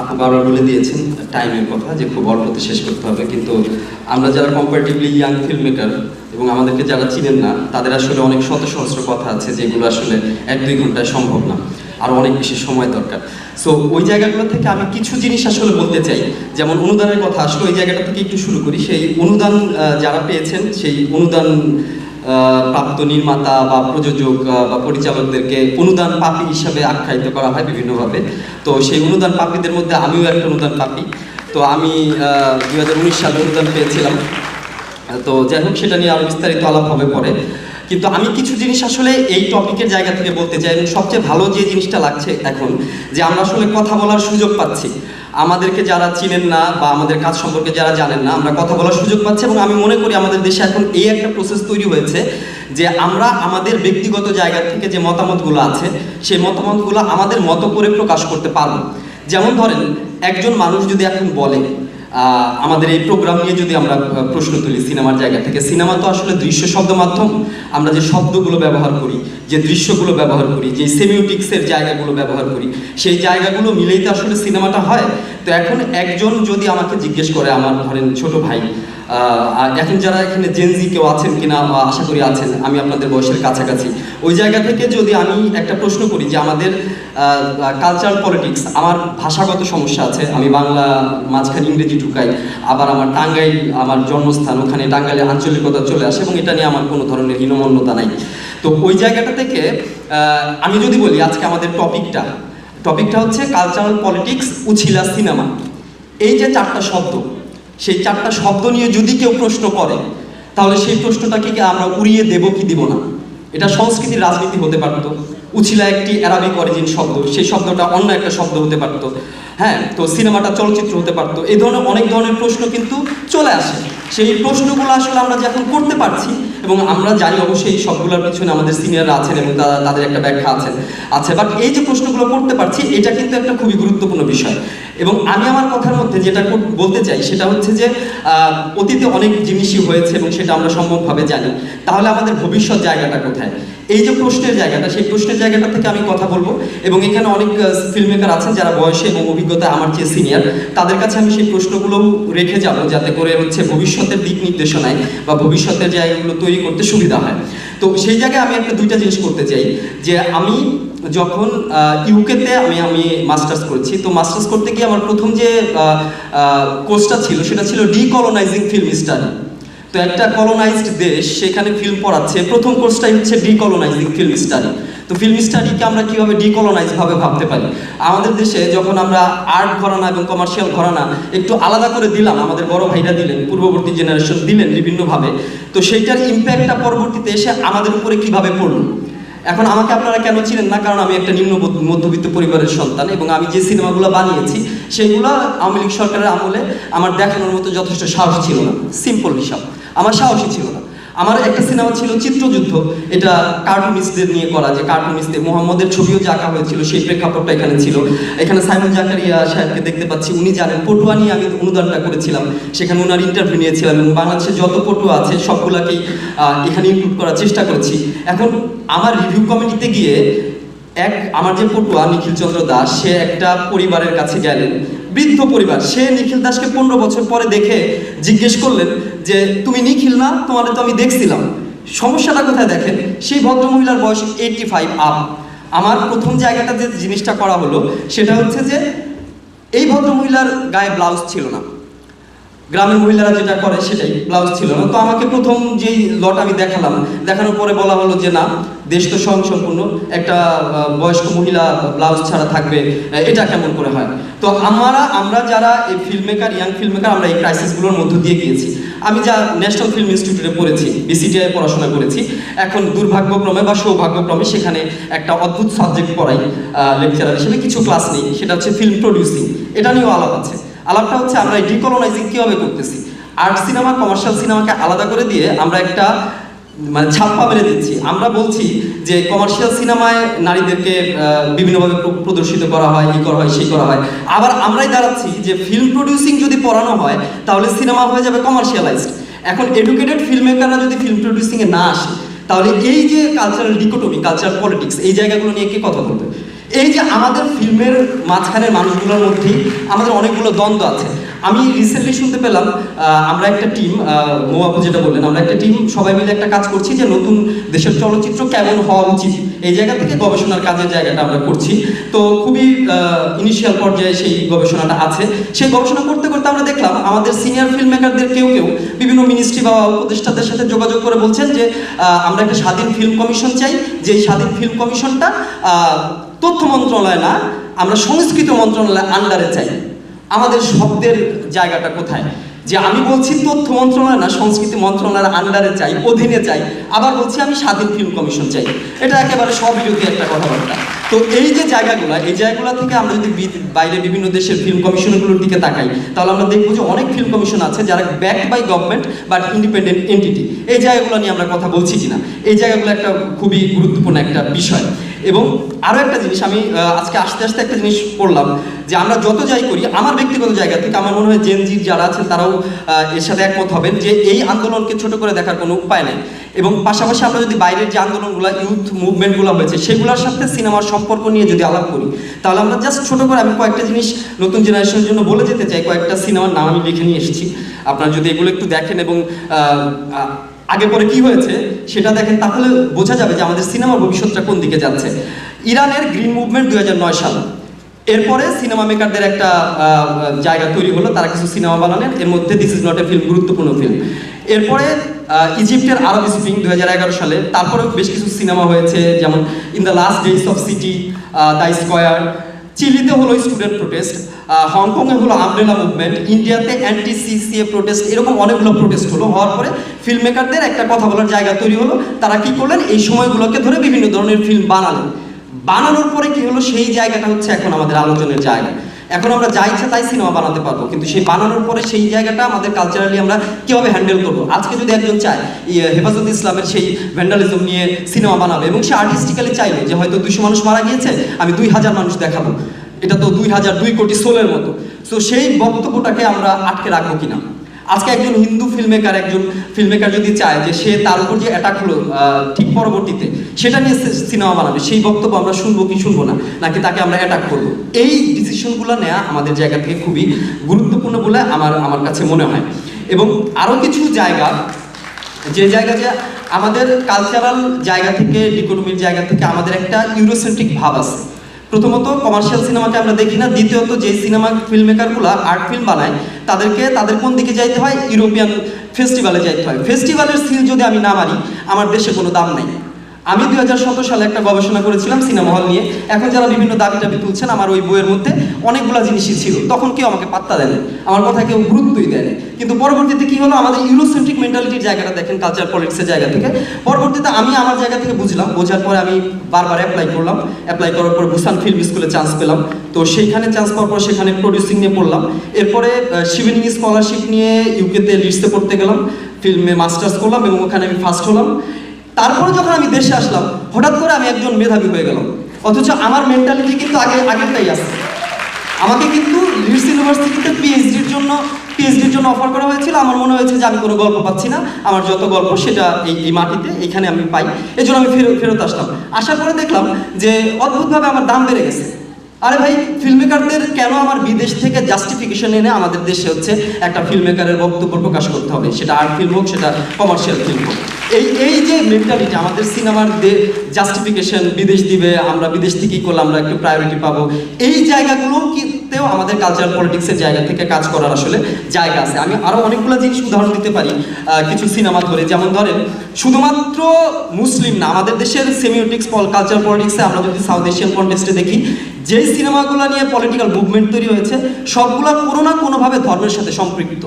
আপু বারবার বলে দিয়েছেন টাইমের কথা যে খুব অল্পতে শেষ করতে হবে। কিন্তু আমরা যারা কম্পারেটিভলি ইয়াং ফিল্ম মেকার এবং আমাদেরকে যারা চিনেন না, তাদের আসলে অনেক শত সহস্র কথা আছে যেগুলো আসলে এক দুই ঘন্টায় সম্ভব না। আর অনেক বেশি সময় দরকার। সো ওই জায়গাগুলো থেকে আমি কিছু জিনিস আসলে বলতে চাই। যেমন অনুদানের কথা আসলে, ওই জায়গাটা থেকে একটু শুরু করি। সেই অনুদান যারা পেয়েছেন, সেই অনুদান প্রাপ্ত নির্মাতা বা প্রযোজক বা পরিচালকদেরকে অনুদান পাপি হিসাবে আখ্যায়িত করা হয় বিভিন্নভাবে। তো সেই অনুদান পাপিদের মধ্যে আমিও একটা অনুদান পাপি। তো আমি দু হাজার উনিশ সালে অনুদান পেয়েছিলাম। তো যাই হোক, সেটা নিয়ে আরও বিস্তারিত আলাপ হবে পরে। কিন্তু আমি কিছু জিনিস আসলে এই টপিকের জায়গা থেকে বলতে চাই সবচেয়ে ভালো যে জিনিসটা লাগছে এখন, যে আমরা আসলে কথা বলার সুযোগ পাচ্ছি। আমাদেরকে যারা চিনেন না বা আমাদের কাজ সম্পর্কে যারা জানেন না, আমরা কথা বলার সুযোগ পাচ্ছি এবং আমি মনে করি আমাদের দেশে এখন এই একটা প্রসেস তৈরি হয়েছে যে আমরা আমাদের ব্যক্তিগত জায়গা থেকে যে মতামতগুলো আছে, সেই মতামতগুলো আমাদের মতো করে প্রকাশ করতে পারব। যেমন ধরেন, একজন মানুষ যদি এখন বলে আমাদের এই প্রোগ্রাম নিয়ে যদি আমরা প্রশ্ন তুলি, সিনেমার জায়গা থেকে। সিনেমা তো আসলে দৃশ্য শব্দ মাধ্যম। আমরা যে শব্দগুলো ব্যবহার করি, যে দৃশ্যগুলো ব্যবহার করি, যে সেমিউটিক্সের জায়গাগুলো ব্যবহার করি, সেই জায়গাগুলো মিলেই তো আসলে সিনেমাটা হয়। তো এখন একজন যদি আমাকে জিজ্ঞেস করে, আমার ধরেন ছোট ভাই এখন যারা এখানে জেনজি কেউ আছেন কিনা বা আশা করি আছেন, আমি আপনাদের বয়সের কাছাকাছি, ওই জায়গা থেকে যদি আমি একটা প্রশ্ন করি যে আমাদের কালচারাল পলিটিক্স আমার ভাষাগত সমস্যা আছে, আমি বাংলা মাঝখানে ইংরেজি ঢুকাই, আবার আমার টাঙ্গাইল আমার জন্মস্থান, ওখানে টাঙ্গাইলের আঞ্চলিকতা চলে আসে এবং এটা নিয়ে আমার কোনো ধরনের হীনমন্যতা নাই। তো ওই জায়গাটা থেকে আমি যদি বলি আজকে আমাদের টপিকটা টপিকটা হচ্ছে কালচারাল পলিটিক্স উছিলা সিনেমা এই যে চারটা শব্দ, সেই চারটা শব্দ নিয়ে যদি কেউ প্রশ্ন করে, তাহলে সেই প্রশ্নটাকে আমরা উড়িয়ে দেব কি দিব না? এটা সংস্কৃতির রাজনীতি হতে পারত। উছিলা একটি অ্যারাবিক অরিজিন শব্দ। সেই শব্দটা অন্য একটা শব্দ হতে পারত। হ্যাঁ তো সিনেমাটা, চলচ্চিত্র হতে পারত। এই ধরনের অনেক ধরনের প্রশ্ন কিন্তু চলে আসে। সেই প্রশ্নগুলো আসলে আমরা যখন করতে পারছি এবং আমরা জানি অবশ্যই এই সবগুলোর পিছনে আমাদের সিনিয়ররা আছেন এবং তারা তাদের একটা ব্যাখ্যা আছেন, আছে। বাট এই যে প্রশ্নগুলো করতে পারছি, এটা কিন্তু একটা খুবই গুরুত্বপূর্ণ বিষয়। এবং আমি আমার কথার মধ্যে যেটা বলতে চাই, সেটা হচ্ছে যে অতীতে অনেক জিনিসই হয়েছে এবং সেটা আমরা সম্ভবভাবে জানি। তাহলে আমাদের ভবিষ্যৎ জায়গাটা কোথায়? এই যে প্রশ্নের জায়গাটা, সেই প্রশ্নের জায়গাটা থেকে আমি কথা বলব। এবং এখানে অনেক ফিল্ম মেকার আছেন যারা বয়সে এবং অভিজ্ঞতায় আমার চেয়ে সিনিয়র তাদের কাছে আমি সেই প্রশ্নগুলো রেখে যাব যাতে করে হচ্ছে ভবিষ্যতের দিক নির্দেশনায় বা ভবিষ্যতের জায়গাগুলো তৈরি করতে সুবিধা হয়। তো সেই জায়গায় আমি একটা দুইটা জিনিস করতে চাই, যে আমি যখন ইউকেতে আমি আমি মাস্টার্স করেছি, তো মাস্টার্স করতে গিয়ে আমার প্রথম যে কোর্সটা ছিল, সেটা ছিল ডিকলোনাইজিং ফিল্ম স্টাডি তো একটা কলোনাইজড দেশ, সেখানে ফিল্ম পড়াচ্ছে। প্রথম কোর্সটাই হচ্ছে ডিকলোনাইজিং ফিল্ম স্টাডি তো ফিল্ম স্টাডিকে আমরা কীভাবে ডিকলোনাইজভাবে ভাবতে পারি? আমাদের দেশে যখন আমরা আর্ট ঘরানা এবং কমার্শিয়াল ঘরানা, একটু আলাদা করে দিলাম, আমাদের বড় ভাইরা দিলেন, পূর্ববর্তী জেনারেশন দিলেন বিভিন্নভাবে। তো সেইটার ইম্প্যাক্টটা পরবর্তীতে এসে আমাদের উপরে কীভাবে পড়ল? এখন আমাকে আপনারা কেন চিনেন না? কারণ আমি একটা নিম্ন মধ্যবিত্ত পরিবারের সন্তান এবং আমি যে সিনেমাগুলো বানিয়েছি, সেগুলো আওয়ামী লীগ সরকারের আমলে আমার দেখানোর মতো যথেষ্ট সাহস ছিল না। সিম্পল হিসাব। আমার সাহসই ছিল না। আমার একটা সিনেমা ছিল চিত্রযুদ্ধ। এটা কার্টুনিস্টদের নিয়ে করা, যে কার্টুনিস্টদের, মোহাম্মদের ছবিও যে আঁকা হয়েছিল, সেই প্রেক্ষাপটটা এখানে ছিল। এখানে সাইমন জাকারিয়া সাহেবকে দেখতে পাচ্ছি, উনি জানেন, পটুয়া নিয়ে আমি অনুদানটা করেছিলাম। সেখানে ওনার ইন্টারভিউ নিয়েছিলাম এবং বাংলাদেশে যত পটুয়া আছে, সবগুলাকেই এখানে ইনক্লুড করার চেষ্টা করেছি। এখন আমার রিভিউ কমিটিতে গিয়ে এক, আমার যে পটুয়া নিখিল চন্দ্র দাস, সে একটা পরিবারের কাছে গেলেন। বৃদ্ধ পরিবার, সে নিখিল দাসকে পনেরো বছর পরে দেখে জিজ্ঞেস করলেন যে তুমি নিখিল না তোমার তো আমি দেখছিলাম। সমস্যাটা কোথায় দেখেন? সেই ভদ্রমহিলার বয়স এইটটি ফাইভ আপ আমার প্রথম জায়গাটা যে জিনিসটা করা হলো, সেটা হচ্ছে যে এই ভদ্রমহিলার গায়ে ব্লাউজ ছিল না। গ্রামের মহিলারা যেটা করে, সেটাই ব্লাউজ ছিল না। তো আমাকে প্রথম যেই লট আমি দেখালাম, দেখানোর পরে বলা হলো যে না, দেশ তো স্বয়ংসম্পূর্ণ, একটা বয়স্ক মহিলা ব্লাউজ ছাড়া থাকবে এটা কেমন করে হয়? তো আমরা আমরা যারা এই film maker young film maker আমরা এই ক্রাইসিসগুলোর মধ্য দিয়ে গিয়েছি। আমি যা ন্যাশনাল ফিল্ম ইনস্টিটিউটে পড়েছি বিসিটিআই পড়াশোনা করেছি, এখন দুর্ভাগ্যক্রমে বা সৌভাগ্যক্রমে সেখানে একটা অদ্ভুত সাবজেক্ট পড়াই লেকচারার হিসেবে কিছু ক্লাস নেই, সেটা হচ্ছে ফিল্ম প্রডিউসিং এটা নিয়েও আলাপ আছে। আলাপটা হচ্ছে আমরা ডিকলোনাইজিং কীভাবে করতেছি? আর্ট সিনেমা কমার্শিয়াল সিনেমাকে আলাদা করে দিয়ে আমরা একটা মানে ছাপ্পা মেরে দিচ্ছি। আমরা বলছি যে কমার্শিয়াল সিনেমায় নারীদেরকে বিভিন্নভাবে প্রদর্শিত করা হয় এই করা হয়, সেই করা হয়। আবার আমরাই দাঁড়াচ্ছি যে ফিল্ম প্রডিউসিং যদি পড়ানো হয়, তাহলে সিনেমা হয়ে যাবে কমার্শিয়ালাইজড এখন এডুকেটেড ফিল্ম মেকাররা যদি ফিল্ম প্রডিউসিংয়ে না আসে, তাহলে এই যে কালচারাল ডিকোটমি কালচারাল পলিটিক্স এই জায়গাগুলো নিয়ে কে কথা বলবে? এই যে আমাদের ফিল্মের মাঝখানের মানুষগুলোর মধ্যেই আমাদের অনেকগুলো দ্বন্দ্ব আছে। আমি রিসেন্টলি শুনতে পেলাম আমরা একটা টিম মোয়াবু যেটা বললেন, আমরা একটা টিম সবাই মিলে একটা কাজ করছি যে নতুন দেশের চলচ্চিত্র কেমন হওয়া উচিত। এই জায়গা থেকে গবেষণার কাজের জায়গাটা আমরা করছি। তো খুবই ইনিশিয়াল পর্যায়ে সেই গবেষণাটা আছে। সেই গবেষণা করতে করতে আমরা দেখলাম, আমাদের সিনিয়র ফিল্ম মেকারদের কেউ কেউ বিভিন্ন মিনিস্ট্রি বা উপদেষ্টাদের সাথে যোগাযোগ করে বলছেন যে আমরা একটা স্বাধীন ফিল্ম কমিশন চাই। যে স্বাধীন ফিল্ম কমিশনটা তথ্য মন্ত্রণালয় না, আমরা সংস্কৃত মন্ত্রণালয় আন্ডারে চাই। আমাদের শব্দের জায়গাটা কোথায়? যে আমি বলছি তথ্য মন্ত্রণালয় না, সংস্কৃতি মন্ত্রণালয়ের আন্ডারে চাই, অধীনে চাই, আবার বলছি আমি স্বাধীন ফিল্ম কমিশন চাই। এটা একেবারে সবিরোধী একটা কথাবার্তা। তো এই যে জায়গাগুলো, এই জায়গাগুলো থেকে আমরা যদি বাইরে বিভিন্ন দেশের ফিল্ম কমিশনগুলোর দিকে তাকাই, তাহলে আমরা দেখব যে অনেক ফিল্ম কমিশন আছে যারা back by government but independent entity এই জায়গাগুলো নিয়ে আমরা কথা বলছি কিনা? এই জায়গাগুলো একটা খুবই গুরুত্বপূর্ণ একটা বিষয়। এবং আরও একটা জিনিস, আমি আজকে আস্তে আস্তে একটা জিনিস পড়লাম যে আমরা যত যাই করি, আমার ব্যক্তিগত জায়গা থেকে আমার মনে হয় জেনজির যারা আছেন তারাও এর সাথে একমত হবেন যে এই আন্দোলনকে ছোট করে দেখার কোনো উপায় নেই। এবং পাশাপাশি আমরা যদি বাইরের যে আন্দোলনগুলো ইউথ মুভমেন্টগুলো হয়েছে, সেগুলোর সাথে সিনেমার সম্পর্ক নিয়ে যদি আলাপ করি, তাহলে আমরা জাস্ট ছোট করে আমি কয়েকটা জিনিস নতুন জেনারেশনের জন্য বলে যেতে চাই, কয়েকটা সিনেমার নাম আমি লিখে নিয়ে এসেছি। আপনারা যদি এগুলো একটু দেখেন এবং আগে পরে কি হয়েছে সেটা দেখেন, তাহলে বোঝা যাবে যে আমাদের সিনেমার ভবিষ্যৎটা কোন দিকে যাচ্ছে। ইরানের গ্রিন মুভমেন্ট দুই সাল। এরপরে সিনেমা মেকারদের একটা জায়গা তৈরি হলো, তারা কিছু সিনেমা বানালেন। এর মধ্যে this is not a film গুরুত্বপূর্ণ ফিল্ম এরপরে ইজিপ্টের আরব স্প্রিং দু সালে, তারপরেও বেশ কিছু সিনেমা হয়েছে, যেমন in the last days of city the square চিলিতে হলো স্টুডেন্ট প্রোটেস্ট হংকংয়ে হলো আমরেলা মুভমেন্ট ইন্ডিয়াতে অ্যান্টি সিসিএ প্রোটেস্ট এরকম অনেকগুলো প্রোটেস্ট হলো। হওয়ার পরে ফিল্ম মেকারদের একটা কথা বলার জায়গা তৈরি হলো। তারা কি করলেন? এই সময়গুলোকে ধরে বিভিন্ন ধরনের ফিল্ম বানালেন। বানানোর পরে কি হলো? সেই জায়গাটা হচ্ছে এখন আমাদের আলোচনার জায়গা। এখন আমরা যা ইচ্ছা তাই সিনেমা বানাতে পারব। কিন্তু সেই বানানোর পরে সেই জায়গাটা আমাদের কালচারালি আমরা কীভাবে হ্যান্ডেল করব? আজকে যদি একজন চায় হেফাজত ইসলামের সেই ভ্যান্ডালিজম নিয়ে সিনেমা বানাবে এবং সে আর্টিস্টিক্যালি চাইবে যে হয়তো দুশো মানুষ মারা গিয়েছে, আমি দুই হাজার মানুষ দেখাবো। এটা তো দুই হাজার দুই কোটি সোলের মতো। সো সেই বক্তব্যটাকে আমরা আটকে রাখব কিনা? আজকে একজন হিন্দু ফিল্মমেকার একজন ফিল্মমেকার যদি চায় যে সে তার উপর যে অ্যাটাক হলো ঠিক পরবর্তীতে, সেটা নিয়ে সিনেমা বানাবে, সেই বক্তব্য আমরা শুনব কি শুনব না, নাকি তাকে আমরা অ্যাটাক করব? এই ডিসিশনগুলো নেওয়া আমাদের জায়গা থেকে খুবই গুরুত্বপূর্ণ বলে আমার আমার কাছে মনে হয়। এবং আরও কিছু জায়গা, যে জায়গা যে আমাদের কালচারাল জায়গা থেকে ডিকোটমির জায়গা থেকে আমাদের একটা ইউরোসেন্ট্রিক ভাব আছে। প্রথমত কমার্শিয়াল সিনেমাকে আমরা দেখি না, দ্বিতীয়ত যে সিনেমা ফিল্ম মেকারগুলো আর্ট ফিল্ম বানায়, তাদেরকে, তাদের কোন দিকে যাইতে হয়? ইউরোপিয়ান ফেস্টিভ্যালে যাইতে হয়। ফেস্টিভ্যালের সিল যদি আমি না মারি আমার দেশে কোনো দাম নেই। আমি দুই হাজার সতেরো সালে একটা গবেষণা করেছিলাম সিনেমা হল নিয়ে। এখন যারা বিভিন্ন দাবি টাবি তুলছেন, আমার ওই বইয়ের মধ্যে অনেকগুলো জিনিসই ছিল। তখন কেউ আমাকে পাত্তা দেয় আমার কথা কেউ গুরুত্বই দেয়। কিন্তু পরবর্তীতে কি হলো? আমাদের ইউরোসেন্ট্রিক মেন্টালিটির জায়গাটা দেখেন কালচার পলিটিক্সের জায়গা থেকে। পরবর্তীতে আমি আমার জায়গা থেকে বুঝলাম। বোঝার পরে আমি বারবার অ্যাপ্লাই করলাম। অ্যাপ্লাই করার পর বুসান ফিল্ম স্কুলে চান্স পেলাম। তো সেইখানে চান্স পাওয়ার পর সেখানে প্রডিউসিং নিয়ে পড়লাম। এরপরে শিভিনিং স্কলারশিপ নিয়ে ইউকেতে লিস্টে পড়তে গেলাম। ফিল্মে মাস্টার্স করলাম এবং ওখানে আমি ফার্স্ট হলাম। তারপরে যখন আমি দেশে আসলাম, হঠাৎ করে আমি একজন মেধাবী হয়ে গেলাম। অথচ আমার মেন্টালিটি কিন্তু আগে আগেরটাই আছে। আমাকে কিন্তু লিডস ইউনিভার্সিটিতে পিএইচডির জন্য পিএইচডির জন্য অফার করা হয়েছিল। আমার মনে হয়েছে যে আমি কোনো গল্প পাচ্ছি না। আমার যত গল্প সেটা এই এই মাটিতে, এখানে আমি পাই। এই জন্য আমি ফেরত ফেরত আসলাম। আসার পরে দেখলাম যে অদ্ভুতভাবে আমার দাম বেড়ে গেছে। আরে ভাই ফিল্মমেকারদের কেন আমার বিদেশ থেকে জাস্টিফিকেশন এনে আমাদের দেশে হচ্ছে একটা ফিল্মমেকারের বক্তব্য প্রকাশ করতে হবে? সেটা আর্ট ফিল্ম হোক, সেটা কমার্শিয়াল ফিল্ম হোক। এই এই যে মেন্টালিটি আমাদের সিনেমার জাস্টিফিকেশন বিদেশ দিবে, আমরা বিদেশ থেকেই করলে আমরা একটু প্রায়োরিটি পাবো, এই জায়গাগুলো কিতেও আমাদের কালচারাল পলিটিক্সের জায়গা থেকে কাজ করার আসলে জায়গা আছে। আমি আরও অনেকগুলো জিনিস উদাহরণ দিতে পারি কিছু সিনেমা ধরে। যেমন ধরেন, শুধুমাত্র মুসলিম না, আমাদের দেশের সেমিওটিক্স কালচার পলিটিক্সে আমরা যদি সাউথ এশিয়ান কন্টেস্টে দেখি, যেই সিনেমাগুলো নিয়ে পলিটিক্যাল মুভমেন্ট তৈরি হয়েছে, সবগুলো কোনো না কোনোভাবে ধর্মের সাথে সম্পৃক্ত।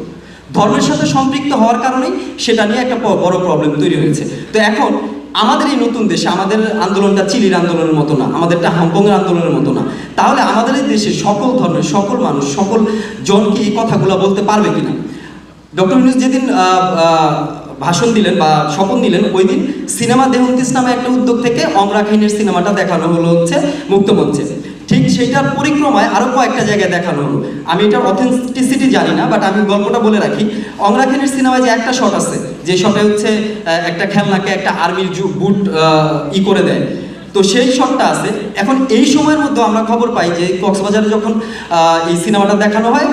ধর্মের সাথে সম্পৃক্ত হওয়ার কারণেই সেটা নিয়ে একটা বড় প্রবলেম তৈরি হয়েছে। তো এখন, আমাদের এই নতুন দেশে, আমাদের আন্দোলনটা চিলির আন্দোলনের মতো না, আমাদেরটা হংকংয়ের আন্দোলনের মতো না, তাহলে আমাদের এই দেশে সকল ধর্মের, সকল মানুষ, সকল জনকে এই কথাগুলো বলতে পারবে কিনা? ডক্টর ইউনুস যেদিন ভাষণ দিলেন বা শপথ নিলেন, ওই দিন সিনেমা দেহন্তিস নামে একটা উদ্যোগ থেকে অমরা খাইনের সিনেমাটা দেখানো হলো হচ্ছে মুক্তমঞ্চে। ঠিক সেইটার পরিক্রমায় আরও কয়েকটা জায়গায় দেখানো হলো আমি এটার অথেন্টিসিটি জানি না বাট আমি গল্পটা বলে রাখি। অমরা খাইনের সিনেমায় যে একটা শট আছে, যে শটে হচ্ছে একটা খেলনাকে একটা আর্মির বুট ই করে দেয়। তো সেই শটটা আছে। এখন এই সময়ের মধ্যে আমরা খবর পাই যে কক্সবাজারে যখন এই সিনেমাটা দেখানো হয়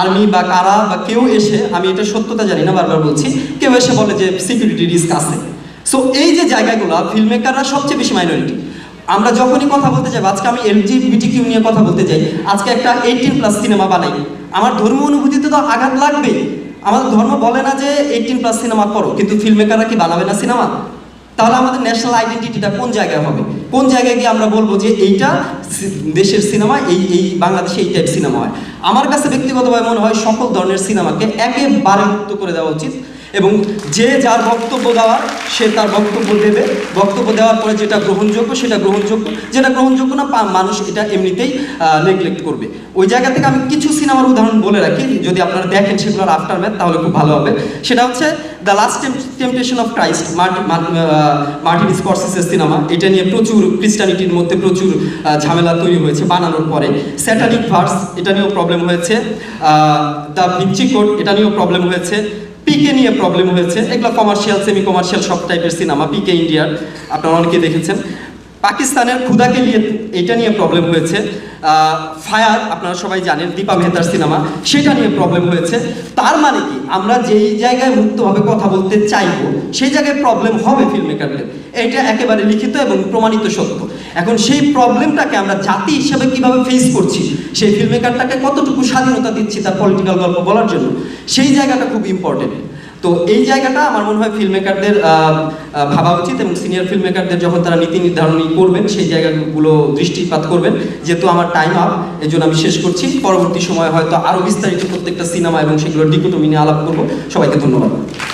আর্মি বা কারা বা কেউ এসে, আমি এটা সত্যতা জানি না, বারবার বলছি, কেউ এসে বলে যে সিকিউরিটি রিস্ক আছে। সো এই যে জায়গাগুলো ফিল্ম মেকাররা সবচেয়ে বেশি মাইনরিটি আমরা যখনই কথা বলতে যাই, আজকে আমি এলজিবিটি কিউ নিয়ে কথা বলতে চাই আজকে একটা এইটিন প্লাস সিনেমা বানাই। আমার ধর্ম অনুভূতিতে তো আঘাত লাগবেই। আমাদের ধর্ম বলে না যে এইটিন প্লাস সিনেমা করো, কিন্তু ফিল্ম মেকাররা কি বানাবে না সিনেমা তাহলে আমাদের ন্যাশনাল আইডেন্টিটিটা কোন জায়গায় হবে? কোন জায়গায় গিয়ে আমরা বলব যে এইটা দেশের সিনেমা এই এই বাংলাদেশে এই টাইপ সিনেমা হয়? আমার কাছে ব্যক্তিগতভাবে মনে হয় সকল ধরনের সিনেমাকে একেবারে মুক্ত করে দেওয়া উচিত। এবং যে যার বক্তব্য দেওয়ার, সে তার বক্তব্য দেবে। বক্তব্য দেওয়ার পরে যেটা গ্রহণযোগ্য, সেটা গ্রহণযোগ্য। যেটা গ্রহণযোগ্য না মানুষ এটা এমনিতেই নেগলেক্ট করবে। ওই জায়গা থেকে আমি কিছু সিনেমার উদাহরণ বলে রাখি। যদি আপনারা দেখেন সেগুলোর আফটার ম্যাথ তাহলে খুব ভালো হবে। সেটা হচ্ছে the last temptation of Christ Martin স্কর্সিসের cinema এটা নিয়ে প্রচুর ক্রিস্টানিটির মধ্যে প্রচুর ঝামেলা তৈরি হয়েছে বানানোর পরে। স্যাটানিক ভার্স এটা নিয়েও প্রবলেম হয়েছে। দ্য ভিঞ্চি কোড এটা নিয়েও প্রবলেম হয়েছে। পিকে নিয়ে প্রবলেম হয়েছে। এগুলো কমার্শিয়াল সেমি কমার্শিয়াল সব টাইপের সিনেমা পিকে ইন্ডিয়ার আপনারা অনেকে দেখেছেন। পাকিস্তানের খুদাকে নিয়ে এটা নিয়ে প্রবলেম হয়েছে। ফায়ার আপনারা সবাই জানেন, দীপা মেহতার সিনেমা সেটা নিয়ে প্রবলেম হয়েছে। তার মানে কি? আমরা যেই জায়গায় মুক্তভাবে কথা বলতে চাইব, সেই জায়গায় প্রবলেম হবে ফিল্ম মেকারদের এটা একেবারে লিখিত এবং প্রমাণিত সত্য। এখন সেই প্রবলেমটাকে আমরা জাতি হিসেবে কীভাবে ফেস করছি, সেই ফিল্ম মেকারটাকে কতটুকু স্বাধীনতা দিচ্ছি তার পলিটিক্যাল গল্প বলার জন্য, সেই জায়গাটা খুব ইম্পর্টেন্ট তো এই জায়গাটা আমার মনে হয় ফিল্ম মেকারদের ভাবা উচিত এবং সিনিয়র ফিল্ম মেকারদের যখন তারা নীতি নির্ধারণী করবেন, সেই জায়গাগুলো দৃষ্টিপাত করবেন যেহেতু আমার টাইম আপ এই জন্য আমি শেষ করছি। পরবর্তী সময় হয়তো আরও বিস্তারিত প্রত্যেকটা সিনেমা এবং সেগুলোর ডিকোটমি নিয়ে আলাপ করব। সবাইকে ধন্যবাদ।